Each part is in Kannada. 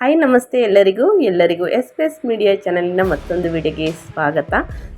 ಹಾಯ್ ನಮಸ್ತೆ ಎಲ್ಲರಿಗೂ. ಎಲ್ಲರಿಗೂ ಎಸ್ ಪಿ ಎಸ್ ಮೀಡಿಯಾ ಚಾನಲಿನ ಮತ್ತೊಂದು ವಿಡಿಯೋಗೆ ಸ್ವಾಗತ.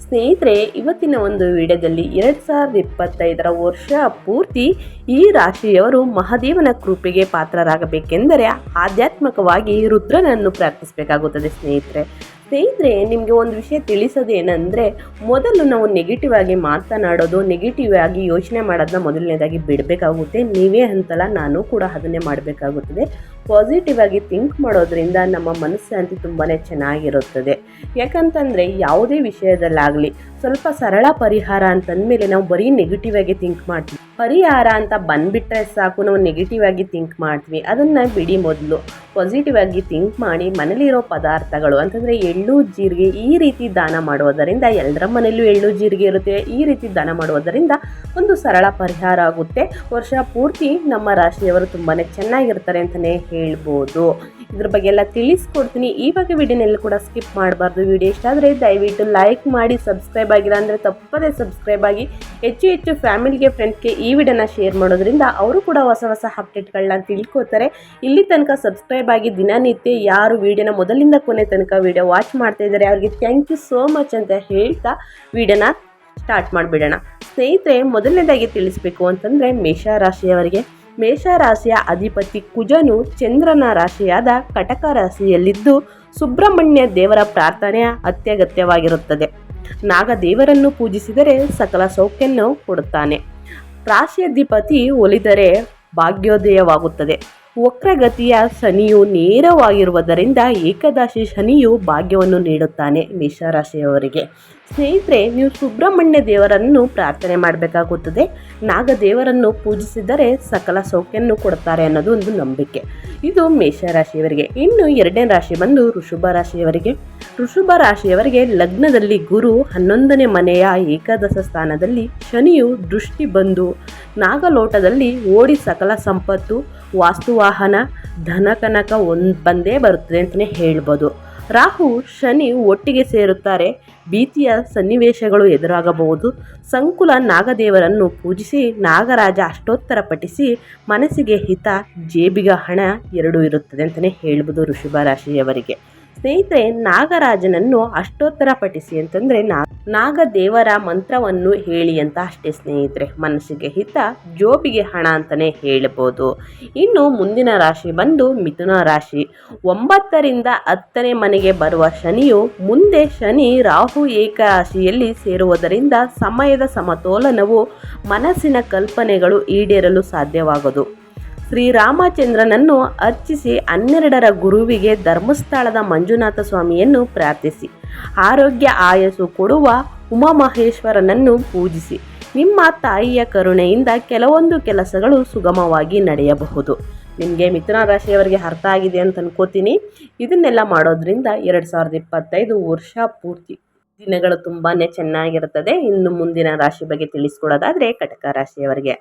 ಸ್ನೇಹಿತರೆ, ಇವತ್ತಿನ ಒಂದು ವಿಡಿಯೋದಲ್ಲಿ ಎರಡು ಸಾವಿರದ ಇಪ್ಪತ್ತೈದರ ವರ್ಷ ಪೂರ್ತಿ ಈ ರಾಶಿಯವರು ಮಹಾದೇವನ ಕೃಪೆಗೆ ಪಾತ್ರರಾಗಬೇಕೆಂದರೆ ಆಧ್ಯಾತ್ಮಿಕವಾಗಿ ರುದ್ರನನ್ನು ಪ್ರಾರ್ಥಿಸಬೇಕಾಗುತ್ತದೆ ಸ್ನೇಹಿತರೆ. ಸ್ನೇಹಿತರೆ, ನಿಮಗೆ ಒಂದು ವಿಷಯ ತಿಳಿಸೋದೇನೆಂದರೆ, ಮೊದಲು ನಾವು ನೆಗೆಟಿವ್ ಆಗಿ ಮಾತನಾಡೋದು ನೆಗೆಟಿವ್ ಆಗಿ ಯೋಚನೆ ಮಾಡೋದನ್ನ ಮೊದಲನೇದಾಗಿ ಬಿಡಬೇಕಾಗುತ್ತೆ. ನೀವೇ ಅಂತಲ್ಲ, ನಾನು ಕೂಡ ಅದನ್ನೇ ಮಾಡಬೇಕಾಗುತ್ತದೆ. ಪಾಸಿಟಿವ್ ಆಗಿ ಥಿಂಕ್ ಮಾಡೋದ್ರಿಂದ ನಮ್ಮ ಮನಸ್ಸಂತೂ ತುಂಬಾ ಚೆನ್ನಾಗಿರುತ್ತದೆ. ಯಾಕಂತಂದರೆ ಯಾವುದೇ ವಿಷಯದಲ್ಲಾಗಲಿ ಸ್ವಲ್ಪ ಸರಳ ಪರಿಹಾರ ಅಂತಂದಮೇಲೆ ನಾವು ಬರೀ ನೆಗೆಟಿವ್ ಆಗಿ ಥಿಂಕ್ ಮಾಡ್ತೀವಿ. ಪರಿಹಾರ ಅಂತ ಬಂದುಬಿಟ್ರೆ ಸಾಕು, ನಾವು ನೆಗೆಟಿವ್ ಆಗಿ ಥಿಂಕ್ ಮಾಡ್ತೀವಿ. ಅದನ್ನು ಬಿಡಿ ಮೊದಲು. ಪಾಸಿಟಿವ್ ಆಗಿ ಥಿಂಕ್ ಮಾಡಿ ಮನೇಲಿರೋ ಪದಾರ್ಥಗಳು, ಅಂತಂದರೆ ಎಳ್ಳು, ಜೀರಿಗೆ ಈ ರೀತಿ ದಾನ ಮಾಡುವುದರಿಂದ ಎಲ್ಲರ ಮನೆಯಲ್ಲೂ ಎಳ್ಳು, ಜೀರಿಗೆ ಇರುತ್ತೆ. ಈ ರೀತಿ ದಾನ ಮಾಡುವುದರಿಂದ ಒಂದು ಸರಳ ಪರಿಹಾರ ಆಗುತ್ತೆ. ವರ್ಷ ಪೂರ್ತಿ ನಮ್ಮ ರಾಶಿಯವರು ತುಂಬಾ ಚೆನ್ನಾಗಿರ್ತಾರೆ ಅಂತಲೇ ಹೇಳ್ಬೋದು. ಇದ್ರ ಬಗ್ಗೆ ಎಲ್ಲ ತಿಳಿಸ್ಕೊಡ್ತೀನಿ ಇವಾಗ ವಿಡಿಯೋನೆಲ್ಲ ಕೂಡ ಸ್ಕಿಪ್ ಮಾಡಬಾರ್ದು. ವಿಡಿಯೋ ಇಷ್ಟ ಆದರೆ ದಯವಿಟ್ಟು ಲೈಕ್ ಮಾಡಿ ಸಬ್ಸ್ಕ್ರೈಬ್ ಆಗಿಲ್ಲ ಅಂದರೆ ತಪ್ಪದೇ ಸಬ್ಸ್ಕ್ರೈಬ್ ಆಗಿ ಹೆಚ್ಚು ಹೆಚ್ಚು ಫ್ಯಾಮಿಲಿಗೆ ಫ್ರೆಂಡ್ಸ್ಗೆ ಈ ವಿಡಿಯೋನ ಶೇರ್ ಮಾಡೋದ್ರಿಂದ ಅವರು ಕೂಡ ಹೊಸ ಹೊಸ ಅಪ್ಡೇಟ್ಗಳನ್ನ ತಿಳ್ಕೊತಾರೆ. ಇಲ್ಲಿ ತನಕ ಸಬ್ಸ್ಕ್ರೈಬ್ ಆಗಿ ದಿನನಿತ್ಯ ಯಾರು ವಿಡಿಯೋನ ಮೊದಲಿಂದ ಕೊನೆ ತನಕ ವಿಡಿಯೋ ವಾಚ್ ಮಾಡ್ತಾ ಇದ್ದಾರೆ, ಅವರಿಗೆ ಥ್ಯಾಂಕ್ ಯು ಸೋ ಮಚ್ ಅಂತ ಹೇಳ್ತಾ ವಿಡಿಯೋನ ಸ್ಟಾರ್ಟ್ ಮಾಡಿಬಿಡೋಣ. ಸ್ನೇಹಿತರೆ, ಮೊದಲನೇದಾಗಿ ತಿಳಿಸ್ಬೇಕು ಅಂತಂದರೆ ಮೇಷ ರಾಶಿಯವರಿಗೆ ಮೇಷ ರಾಶಿಯ ಅಧಿಪತಿ ಕುಜನು ಚಂದ್ರನ ರಾಶಿಯಾದ ಕಟಕ ರಾಶಿಯಲ್ಲಿದ್ದು ಸುಬ್ರಹ್ಮಣ್ಯ ದೇವರ ಪ್ರಾರ್ಥನೆ ಅತ್ಯಗತ್ಯವಾಗಿರುತ್ತದೆ. ನಾಗದೇವರನ್ನು ಪೂಜಿಸಿದರೆ ಸಕಲ ಸೌಖ್ಯನ್ನು ಕೊಡುತ್ತಾನೆ. ರಾಶಿಯಧಿಪತಿ ಒಲಿದರೆ ಭಾಗ್ಯೋದಯವಾಗುತ್ತದೆ. ವಕ್ರಗತಿಯ ಶನಿಯು ನೇರವಾಗಿರುವುದರಿಂದ ಏಕದಾಶಿ ಶನಿಯು ಭಾಗ್ಯವನ್ನು ನೀಡುತ್ತಾನೆ ಮೇಷರಾಶಿಯವರಿಗೆ. ಸ್ನೇಹಿತರೆ, ನೀವು ಸುಬ್ರಹ್ಮಣ್ಯ ದೇವರನ್ನು ಪ್ರಾರ್ಥನೆ ಮಾಡಬೇಕಾಗುತ್ತದೆ. ನಾಗದೇವರನ್ನು ಪೂಜಿಸಿದರೆ ಸಕಲ ಸೌಖ್ಯನ್ನು ಕೊಡ್ತಾರೆ ಅನ್ನೋದು ಒಂದು ನಂಬಿಕೆ. ಇದು ಮೇಷರಾಶಿಯವರಿಗೆ. ಇನ್ನು ಎರಡನೇ ರಾಶಿ ಬಂದು ಋಷಭ ರಾಶಿಯವರಿಗೆ. ಋಷಭ ರಾಶಿಯವರಿಗೆ ಲಗ್ನದಲ್ಲಿ ಗುರು ಹನ್ನೊಂದನೇ ಮನೆಯ ಏಕಾದಶ ಸ್ಥಾನದಲ್ಲಿ ಶನಿಯು ದೃಷ್ಟಿ ಬಂದು, ನಾಗಲೋಟದಲ್ಲಿ ಓಡಿ ಸಕಲ ಸಂಪತ್ತು ವಾಸ್ತುವಾಹನ ಧನಕನಕ ಒಂದು ಬಂದೇ ಬರುತ್ತದೆ ಅಂತಲೇ ಹೇಳ್ಬೋದು. ರಾಹು, ಶನಿ ಒಟ್ಟಿಗೆ ಸೇರುತ್ತಾರೆ. ಭೀತಿಯ ಸನ್ನಿವೇಶಗಳು ಎದುರಾಗಬಹುದು. ಸಂಕುಲ ನಾಗದೇವರನ್ನು ಪೂಜಿಸಿ, ನಾಗರಾಜ ಅಷ್ಟೋತ್ತರ ಪಠಿಸಿ, ಮನಸ್ಸಿಗೆ ಹಿತ, ಜೇಬಿಗ ಹಣ ಎರಡೂ ಇರುತ್ತದೆ ಅಂತಲೇ ಹೇಳ್ಬೋದು ರಾಶಿಯವರಿಗೆ. ಸ್ನೇಹಿತರೆ, ನಾಗರಾಜನನ್ನು ಅಷ್ಟೋತ್ತರ ಪಠಿಸಿ ಅಂತಂದರೆ ನಾಗದೇವರ ಮಂತ್ರವನ್ನು ಹೇಳಿ ಅಂತ ಅಷ್ಟೇ ಸ್ನೇಹಿತರೆ, ಮನಸ್ಸಿಗೆ ಹಿತ ಜೋಬಿಗೆ ಹಣ ಅಂತಲೇ ಹೇಳಬಹುದು ಇನ್ನು ಮುಂದಿನ ರಾಶಿ ಬಂದು ಮಿಥುನ ರಾಶಿ. ಒಂಬತ್ತರಿಂದ ಹತ್ತನೇ ಮನೆಗೆ ಬರುವ ಶನಿಯು ಮುಂದೆ ಶನಿ ರಾಹು ಏಕರಾಶಿಯಲ್ಲಿ ಸೇರುವುದರಿಂದ ಸಮಯದ ಸಮತೋಲನವು ಮನಸ್ಸಿನ ಕಲ್ಪನೆಗಳು ಈಡೇರಲು ಸಾಧ್ಯವಾಗದು. ಶ್ರೀರಾಮಚಂದ್ರನನ್ನು ಅರ್ಚಿಸಿ ಹನ್ನೆರಡರ ಗುರುವಿಗೆ ಧರ್ಮಸ್ಥಳದ ಮಂಜುನಾಥ ಸ್ವಾಮಿಯನ್ನು ಪ್ರಾರ್ಥಿಸಿ. ಆರೋಗ್ಯ ಆಯಸ್ಸು ಕೊಡುವ ಉಮಾಮಹೇಶ್ವರನನ್ನು ಪೂಜಿಸಿ. ನಿಮ್ಮ ತಾಯಿಯ ಕರುಣೆಯಿಂದ ಕೆಲವೊಂದು ಕೆಲಸಗಳು ಸುಗಮವಾಗಿ ನಡೆಯಬಹುದು. ನಿಮಗೆ ಮಿಥುನ ರಾಶಿಯವರಿಗೆ ಅರ್ಥ ಆಗಿದೆ ಅಂತ ಅನ್ಕೋತೀನಿ. ಇದನ್ನೆಲ್ಲ ಮಾಡೋದ್ರಿಂದ ಎರಡು ಸಾವಿರದ ಇಪ್ಪತ್ತೈದು ವರ್ಷ ಪೂರ್ತಿ ದಿನಗಳು ತುಂಬಾ ಚೆನ್ನಾಗಿರುತ್ತದೆ. ಇನ್ನು ಮುಂದಿನ ರಾಶಿ ಬಗ್ಗೆ ತಿಳಿಸ್ಕೊಡೋದಾದರೆ ಕಟಕ ರಾಶಿಯವರಿಗೆ.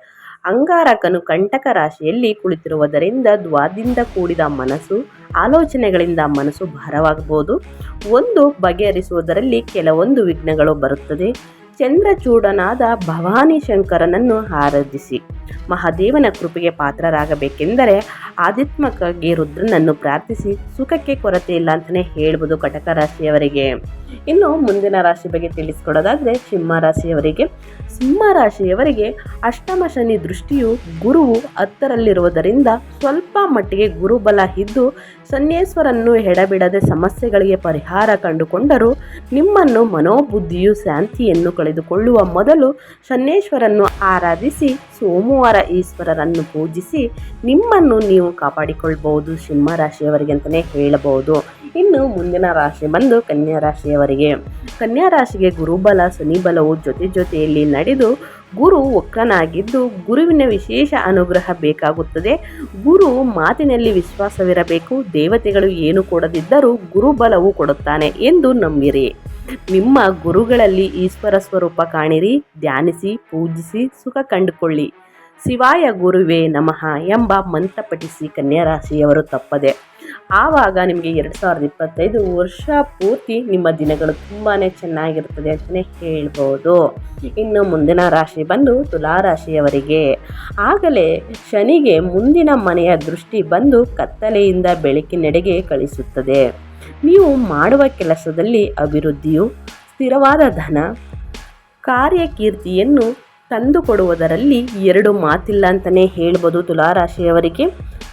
ಅಂಗಾರಕನು ಕಂಟಕ ರಾಶಿಯಲ್ಲಿ ಕುಳಿತಿರುವುದರಿಂದ ದ್ವಾದಿಂದ ಕೂಡಿದ ಮನಸ್ಸು, ಆಲೋಚನೆಗಳಿಂದ ಮನಸ್ಸು ಭಾರವಾಗಬಹುದು. ಒಂದು ಬಗೆಹರಿಸುವುದರಲ್ಲಿ ಕೆಲವೊಂದು ವಿಘ್ನಗಳು ಬರುತ್ತದೆ. ಚಂದ್ರಚೂಡನಾದ ಭವಾನಿ ಶಂಕರನನ್ನು ಆರಾಧಿಸಿ. ಮಹಾದೇವನ ಕೃಪೆಗೆ ಪಾತ್ರರಾಗಬೇಕೆಂದರೆ ಆಧ್ಯಾತ್ಮಕ್ಕಾಗಿ ರುದ್ರನನ್ನು ಪ್ರಾರ್ಥಿಸಿ ಸುಖಕ್ಕೆ ಕೊರತೆ ಇಲ್ಲ ಅಂತಲೇ ಹೇಳ್ಬೋದು ಕಟಕ ರಾಶಿಯವರಿಗೆ. ಇನ್ನು ಮುಂದಿನ ರಾಶಿ ಬಗ್ಗೆ ತಿಳಿಸ್ಕೊಡೋದಾದರೆ ಸಿಂಹ ರಾಶಿಯವರಿಗೆ. ಸಿಂಹ ರಾಶಿಯವರಿಗೆ ಅಷ್ಟಮ ಶನಿ ದೃಷ್ಟಿಯು ಗುರುವು ಹತ್ತರಲ್ಲಿರುವುದರಿಂದ ಸ್ವಲ್ಪ ಮಟ್ಟಿಗೆ ಗುರುಬಲ ಇದ್ದು ಸನ್ಯೇಶ್ವರನ್ನು ಎಡಬಿಡದೆ ಸಮಸ್ಯೆಗಳಿಗೆ ಪರಿಹಾರ ಕಂಡುಕೊಂಡರೂ ನಿಮ್ಮನ್ನು ಮನೋಬುದ್ಧಿಯು ಶಾಂತಿಯನ್ನು ಕಳೆದುಕೊಳ್ಳುವ ಮೊದಲು ಸನ್ನೇಶ್ವರನ್ನು ಆರಾಧಿಸಿ ಸೋಮವಾರ ಈಶ್ವರರನ್ನು ಪೂಜಿಸಿ ನಿಮ್ಮನ್ನು ನೀವು ಕಾಪಾಡಿಕೊಳ್ಬಹುದು ಸಿಂಹ ರಾಶಿಯವರಿಗೆ ಅಂತಲೇ ಹೇಳಬಹುದು. ಇನ್ನು ಮುಂದಿನ ರಾಶಿ ಬಂದು ಕನ್ಯಾ ರಾಶಿಯವರಿಗೆ. ಕನ್ಯಾ ರಾಶಿಗೆ ಗುರುಬಲ ಶನಿಬಲವು ಜೊತೆ ಜೊತೆಯಲ್ಲಿ ನಡೆದು ಗುರು ಒಕ್ಕನಾಗಿದ್ದು ಗುರುವಿನ ವಿಶೇಷ ಅನುಗ್ರಹ ಬೇಕಾಗುತ್ತದೆ. ಗುರು ಮಾತಿನಲ್ಲಿ ವಿಶ್ವಾಸವಿರಬೇಕು, ದೇವತೆಗಳು ಏನು ಕೊಡದಿದ್ದರೂ ಗುರುಬಲವು ಕೊಡುತ್ತಾನೆ ಎಂದು ನಂಬಿರಿ. ನಿಮ್ಮ ಗುರುಗಳಲ್ಲಿ ಈಶ್ವರ ಸ್ವರೂಪ ಕಾಣಿರಿ, ಧ್ಯಾನಿಸಿ, ಪೂಜಿಸಿ, ಸುಖ ಕಂಡುಕೊಳ್ಳಿ. ಶಿವಾಯ ಗುರುವೇ ನಮಃ ಎಂಬ ಮಂತ್ರ ಪಠಿಸಿ ಕನ್ಯಾ ರಾಶಿಯವರು ತಪ್ಪದೆ. ಆವಾಗ ನಿಮಗೆ ಎರಡು ಸಾವಿರದ ಇಪ್ಪತ್ತೈದು ವರ್ಷ ಪೂರ್ತಿ ನಿಮ್ಮ ದಿನಗಳು ತುಂಬಾ ಚೆನ್ನಾಗಿರ್ತದೆ ಅಂತಲೇ ಹೇಳ್ಬೋದು. ಇನ್ನು ಮುಂದಿನ ರಾಶಿ ಬಂದು ತುಲಾ ರಾಶಿಯವರಿಗೆ ಆಗಲೇ ಶನಿಗೆ ಮುಂದಿನ ಮನೆಯ ದೃಷ್ಟಿ ಬಂದು ಕತ್ತಲೆಯಿಂದ ಬೆಳಕಿನೆಡೆಗೆ ಕಳಿಸುತ್ತದೆ. ನೀವು ಮಾಡುವ ಕೆಲಸದಲ್ಲಿ ಅಭಿವೃದ್ಧಿಯು ಸ್ಥಿರವಾದ ಧನ, ಕಾರ್ಯಕೀರ್ತಿಯನ್ನು ತಂದುಕೊಡುವುದರಲ್ಲಿ ಎರಡು ಮಾತಿಲ್ಲ ಅಂತಲೇ ಹೇಳ್ಬೋದು ತುಲಾರಾಶಿಯವರಿಗೆ.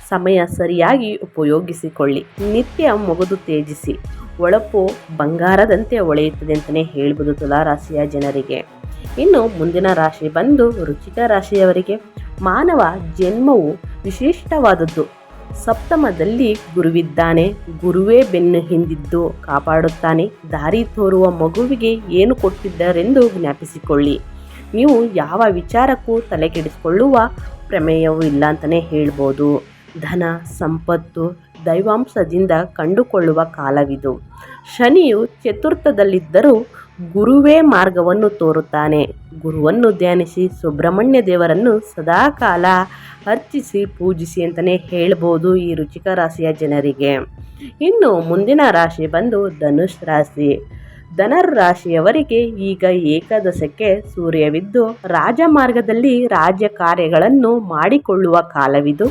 ಸಮಯ ಸರಿಯಾಗಿ ಉಪಯೋಗಿಸಿಕೊಳ್ಳಿ. ನಿತ್ಯ ಮೊಗದು ತೇಜಿಸಿ ಒಳಪು ಬಂಗಾರದಂತೆ ಒಳೆಯುತ್ತದೆ ಅಂತಲೇ ಹೇಳ್ಬೋದು ತುಲಾರಾಶಿಯ ಜನರಿಗೆ. ಇನ್ನು ಮುಂದಿನ ರಾಶಿ ಬಂದು ರುಚಿಕ ರಾಶಿಯವರಿಗೆ ಮಾನವ ಜನ್ಮವು ವಿಶಿಷ್ಟವಾದದ್ದು. ಸಪ್ತಮದಲ್ಲಿ ಗುರುವಿದ್ದಾನೆ. ಗುರುವೇ ಬೆನ್ನು ಹಿಂದಿದ್ದು ಕಾಪಾಡುತ್ತಾನೆ. ದಾರಿ ತೋರುವ ಮಗುವಿಗೆ ಏನು ಕೊಟ್ಟಿದ್ದಾರೆಂದು ಜ್ಞಾಪಿಸಿಕೊಳ್ಳಿ. ನೀವು ಯಾವ ವಿಚಾರಕ್ಕೂ ತಲೆ ಕೆಡಿಸಿಕೊಳ್ಳುವ ಪ್ರಮೇಯವೂ ಇಲ್ಲ ಅಂತಲೇ ಹೇಳ್ಬೋದು. ಧನ, ಸಂಪತ್ತು, ದೈವಾಂಶದಿಂದ ಕಂಡುಕೊಳ್ಳುವ ಕಾಲವಿದು. ಶನಿಯು ಚತುರ್ಥದಲ್ಲಿದ್ದರೂ ಗುರುವೇ ಮಾರ್ಗವನ್ನು ತೋರುತ್ತಾನೆ. ಗುರುವನ್ನು ಧ್ಯಾನಿಸಿ ಸುಬ್ರಹ್ಮಣ್ಯ ದೇವರನ್ನು ಸದಾಕಾಲ ಅರ್ಚಿಸಿ ಪೂಜಿಸಿ ಅಂತಲೇ ಹೇಳ್ಬೋದು ಈ ರುಚಿಕ ರಾಶಿಯ ಜನರಿಗೆ. ಇನ್ನು ಮುಂದಿನ ರಾಶಿ ಬಂದು ಧನುಷ್ ರಾಶಿ. ಧನರ್ ರಾಶಿಯವರಿಗೆ ಈಗ ಏಕಾದಶಕ್ಕೆ ಸೂರ್ಯವಿದ್ದು ರಾಜಮಾರ್ಗದಲ್ಲಿ ರಾಜ್ಯ ಕಾರ್ಯಗಳನ್ನು ಮಾಡಿಕೊಳ್ಳುವ ಕಾಲವಿದು.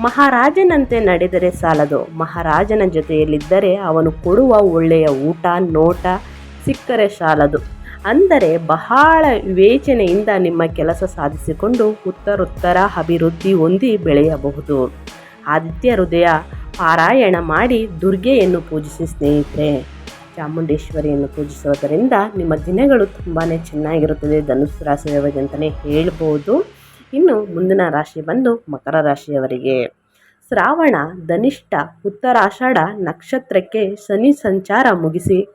ಮಹಾರಾಜನಂತೆ ನಡೆದರೆ ಸಾಲದು. ಮಹಾರಾಜನ ಜೊತೆಯಲ್ಲಿದ್ದರೆ ಅವನು ಕೊಡುವ ಒಳ್ಳೆಯ ಊಟ, ನೋಟ ಸಿಕ್ಕರೆ ಸಾಲದು. ಅಂದರೆ ಬಹಳ ವಿವೇಚನೆಯಿಂದ ನಿಮ್ಮ ಕೆಲಸ ಸಾಧಿಸಿಕೊಂಡು ಉತ್ತರೋತ್ತರ ಅಭಿವೃದ್ಧಿ ಹೊಂದಿ ಬೆಳೆಯಬಹುದು. ಆದಿತ್ಯ ಹೃದಯ ಪಾರಾಯಣ ಮಾಡಿ ದುರ್ಗೆಯನ್ನು ಪೂಜಿಸಿ ಸ್ನೇಹಿತರೆ. ಚಾಮುಂಡೇಶ್ವರಿಯನ್ನು ಪೂಜಿಸುವುದರಿಂದ ನಿಮ್ಮ ದಿನಗಳು ತುಂಬಾ ಚೆನ್ನಾಗಿರುತ್ತದೆ. ಧನುಸ್ಸು ರಾಶಿಯವರಿಗೆ ಅಂತಲೇ ಹೇಳ್ಬೋದು. ಇನ್ನು ಮುಂದಿನ ರಾಶಿ ಬಂದು ಮಕರ ರಾಶಿಯವರಿಗೆ. ಶ್ರಾವಣ, ಧನಿಷ್ಠ, ಉತ್ತರಾಷಾಢ ನಕ್ಷತ್ರಕ್ಕೆ ಶನಿ ಸಂಚಾರ ಮುಗಿಸಿ.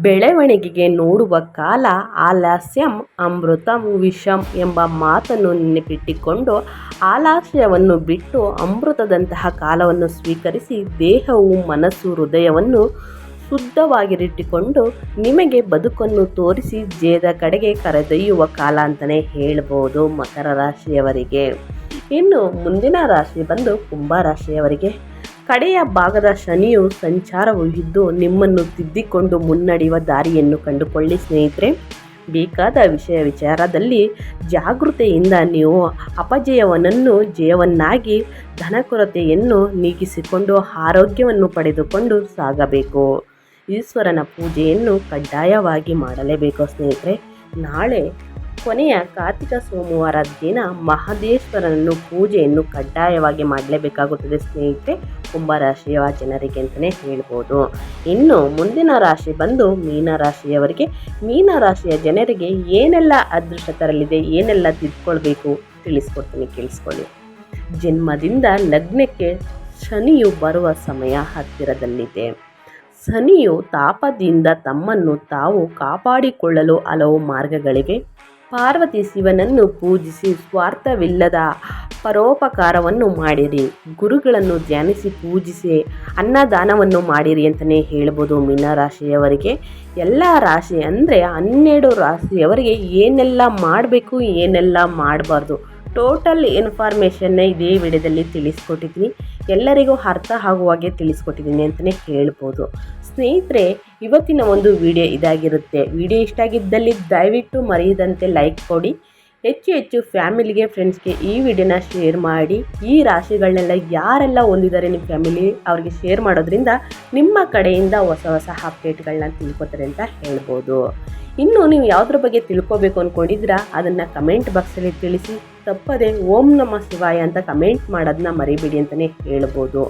ಬೆಳವಣಿಗೆಗೆ ನೋಡುವ ಕಾಲ ಆಲಾಸ್ಯಂ, ಅಮೃತಂ, ವಿಷಂ ಎಂಬ ಮಾತನ್ನು ನೆನಪಿಟ್ಟುಕೊಂಡು ಆಲಾಸ್ಯವನ್ನು ಬಿಟ್ಟು ಅಮೃತದಂತಹ ಕಾಲವನ್ನು ಸ್ವೀಕರಿಸಿ ದೇಹವು, ಮನಸ್ಸು, ಹೃದಯವನ್ನು ಶುದ್ಧವಾಗಿರಿಟ್ಟುಕೊಂಡು ನಿಮಗೆ ಬದುಕನ್ನು ತೋರಿಸಿ ಜೇದ ಕಡೆಗೆ ಕರೆದೊಯ್ಯುವ ಕಾಲ ಅಂತಲೇ ಹೇಳ್ಬೋದು ಮಕರ ರಾಶಿಯವರಿಗೆ. ಇನ್ನು ಮುಂದಿನ ರಾಶಿ ಬಂದು ಕುಂಭ ರಾಶಿಯವರಿಗೆ. ಕಡೆಯ ಭಾಗದ ಶನಿಯು ಸಂಚಾರವು ಇದ್ದು ನಿಮ್ಮನ್ನು ತಿದ್ದಿಕೊಂಡು ಮುನ್ನಡೆಯುವ ದಾರಿಯನ್ನು ಕಂಡುಕೊಳ್ಳಿ ಸ್ನೇಹಿತರೆ. ಬೇಕಾದ ವಿಷಯ ವಿಚಾರದಲ್ಲಿ ಜಾಗೃತೆಯಿಂದ ನೀವು ಅಪಜಯವನನ್ನು ಜಯವನ್ನಾಗಿ ಧನಕೊರತೆಯನ್ನು ನೀಗಿಸಿಕೊಂಡು ಆರೋಗ್ಯವನ್ನು ಪಡೆದುಕೊಂಡು ಸಾಗಬೇಕು. ಈಶ್ವರನ ಪೂಜೆಯನ್ನು ಕಡ್ಡಾಯವಾಗಿ ಮಾಡಲೇಬೇಕು ಸ್ನೇಹಿತರೆ. ನಾಳೆ ಕೊನೆಯ ಕಾರ್ತಿಕ ಸೋಮವಾರ ದಿನ ಮಹದೇಶ್ವರನನ್ನು ಪೂಜೆಯನ್ನು ಕಡ್ಡಾಯವಾಗಿ ಮಾಡಲೇಬೇಕಾಗುತ್ತದೆ ಸ್ನೇಹಿತರೆ. ಕುಂಭರಾಶಿಯ ಜನರಿಗೆ ಅಂತಲೇ ಹೇಳ್ಬೋದು. ಇನ್ನು ಮುಂದಿನ ರಾಶಿ ಬಂದು ಮೀನರಾಶಿಯವರಿಗೆ ಮೀನರಾಶಿಯ ಜನರಿಗೆ ಏನೆಲ್ಲ ಅದೃಷ್ಟ ತರಲಿದೆ, ಏನೆಲ್ಲ ತಿದ್ಕೊಳ್ಬೇಕು ತಿಳಿಸ್ಕೊಡ್ತೀನಿ, ಕೇಳಿಸ್ಕೊಳ್ಳಿ. ಜನ್ಮದಿಂದ ಲಗ್ನಕ್ಕೆ ಶನಿಯು ಬರುವ ಸಮಯ ಹತ್ತಿರದಲ್ಲಿದೆ. ಶನಿಯು ತಾಪದಿಂದ ತಮ್ಮನ್ನು ತಾವು ಕಾಪಾಡಿಕೊಳ್ಳಲು ಹಲವು ಮಾರ್ಗಗಳಿವೆ. ಪಾರ್ವತಿ ಶಿವನನ್ನು ಪೂಜಿಸಿ ಸ್ವಾರ್ಥವಿಲ್ಲದ ಪರೋಪಕಾರವನ್ನು ಮಾಡಿರಿ. ಗುರುಗಳನ್ನು ಧ್ಯಾನಿಸಿ ಪೂಜಿಸಿ ಅನ್ನದಾನವನ್ನು ಮಾಡಿರಿ ಅಂತಲೇ ಹೇಳ್ಬೋದು ಮೀನರಾಶಿಯವರಿಗೆ ಎಲ್ಲ ರಾಶಿ ಅಂದರೆ ಹನ್ನೆರಡು ರಾಶಿಯವರಿಗೆ ಏನೆಲ್ಲ ಮಾಡಬೇಕು ಏನೆಲ್ಲ ಮಾಡಬಾರ್ದು? ಟೋಟಲ್ ಇನ್ಫಾರ್ಮೇಷನ್ನ ಇದೇ ವಿಡಿಯೋದಲ್ಲಿ ತಿಳಿಸ್ಕೊಟ್ಟಿದ್ದೀನಿ. ಎಲ್ಲರಿಗೂ ಅರ್ಥ ಆಗುವ ಹಾಗೆ ತಿಳಿಸ್ಕೊಟ್ಟಿದ್ದೀನಿ ಅಂತಲೇ ಹೇಳ್ಬೋದು. ಸ್ನೇಹಿತರೆ, ಇವತ್ತಿನ ಒಂದು ವಿಡಿಯೋ ಇದಾಗಿರುತ್ತೆ. ವಿಡಿಯೋ ಇಷ್ಟ ಆಗಿದ್ದಲ್ಲಿ ದಯವಿಟ್ಟು ಮರೆಯದಂತೆ ಲೈಕ್ ಕೊಡಿ. ಹೆಚ್ಚು ಹೆಚ್ಚು ಫ್ಯಾಮಿಲಿಗೆ, ಫ್ರೆಂಡ್ಸ್ಗೆ ಈ ವಿಡಿಯೋನ ಶೇರ್ ಮಾಡಿ. ಈ ರಾಶಿಗಳನ್ನೆಲ್ಲ ಯಾರೆಲ್ಲ ಹೊಂದಿದ್ದಾರೆ ನಿಮ್ಮ ಫ್ಯಾಮಿಲಿ ಅವ್ರಿಗೆ ಶೇರ್ ಮಾಡೋದ್ರಿಂದ ನಿಮ್ಮ ಕಡೆಯಿಂದ ಹೊಸ ಹೊಸ ಅಪ್ಡೇಟ್ಗಳನ್ನ ತಿಳ್ಕೊತಾರೆ ಅಂತ ಹೇಳ್ಬೋದು. ಇನ್ನು ನೀವು ಯಾವುದ್ರ ಬಗ್ಗೆ ತಿಳ್ಕೊಬೇಕು ಅಂದ್ಕೊಂಡಿದ್ದೀರಾ ಅದನ್ನು ಕಮೆಂಟ್ ಬಾಕ್ಸಲ್ಲಿ ತಿಳಿಸಿ. ತಪ್ಪದೆ ಓಂ ನಮ ಶಿವಾಯ ಅಂತ ಕಮೆಂಟ್ ಮಾಡೋದನ್ನ ಮರಿಬೇಡಿ ಅಂತಲೇ ಹೇಳ್ಬೋದು.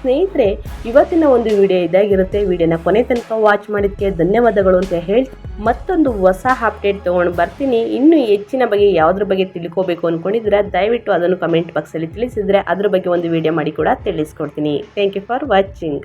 ಸ್ನೇಹಿತರೆ, ಇವತ್ತಿನ ಒಂದು ವಿಡಿಯೋ ಇದಾಗಿರುತ್ತೆ. ವಿಡಿಯೋನ ಕೊನೆ ತನಕ ವಾಚ್ ಮಾಡಿದ್ದಕ್ಕೆ ಧನ್ಯವಾದಗಳು ಅಂತ ಹೇಳಿ ಮತ್ತೊಂದು ಹೊಸ ಅಪ್ಡೇಟ್ ತೊಗೊಂಡು ಬರ್ತೀನಿ. ಇನ್ನೂ ಹೆಚ್ಚಿನ ಬಗ್ಗೆ ಯಾವುದ್ರ ಬಗ್ಗೆ ತಿಳ್ಕೋಬೇಕು ಅಂದ್ಕೊಂಡಿದ್ರೆ ದಯವಿಟ್ಟು ಅದನ್ನು ಕಮೆಂಟ್ ಬಾಕ್ಸಲ್ಲಿ ತಿಳಿಸಿದರೆ ಅದ್ರ ಬಗ್ಗೆ ಒಂದು ವಿಡಿಯೋ ಮಾಡಿ ಕೂಡ ತಿಳಿಸ್ಕೊಡ್ತೀನಿ. Thank you for watching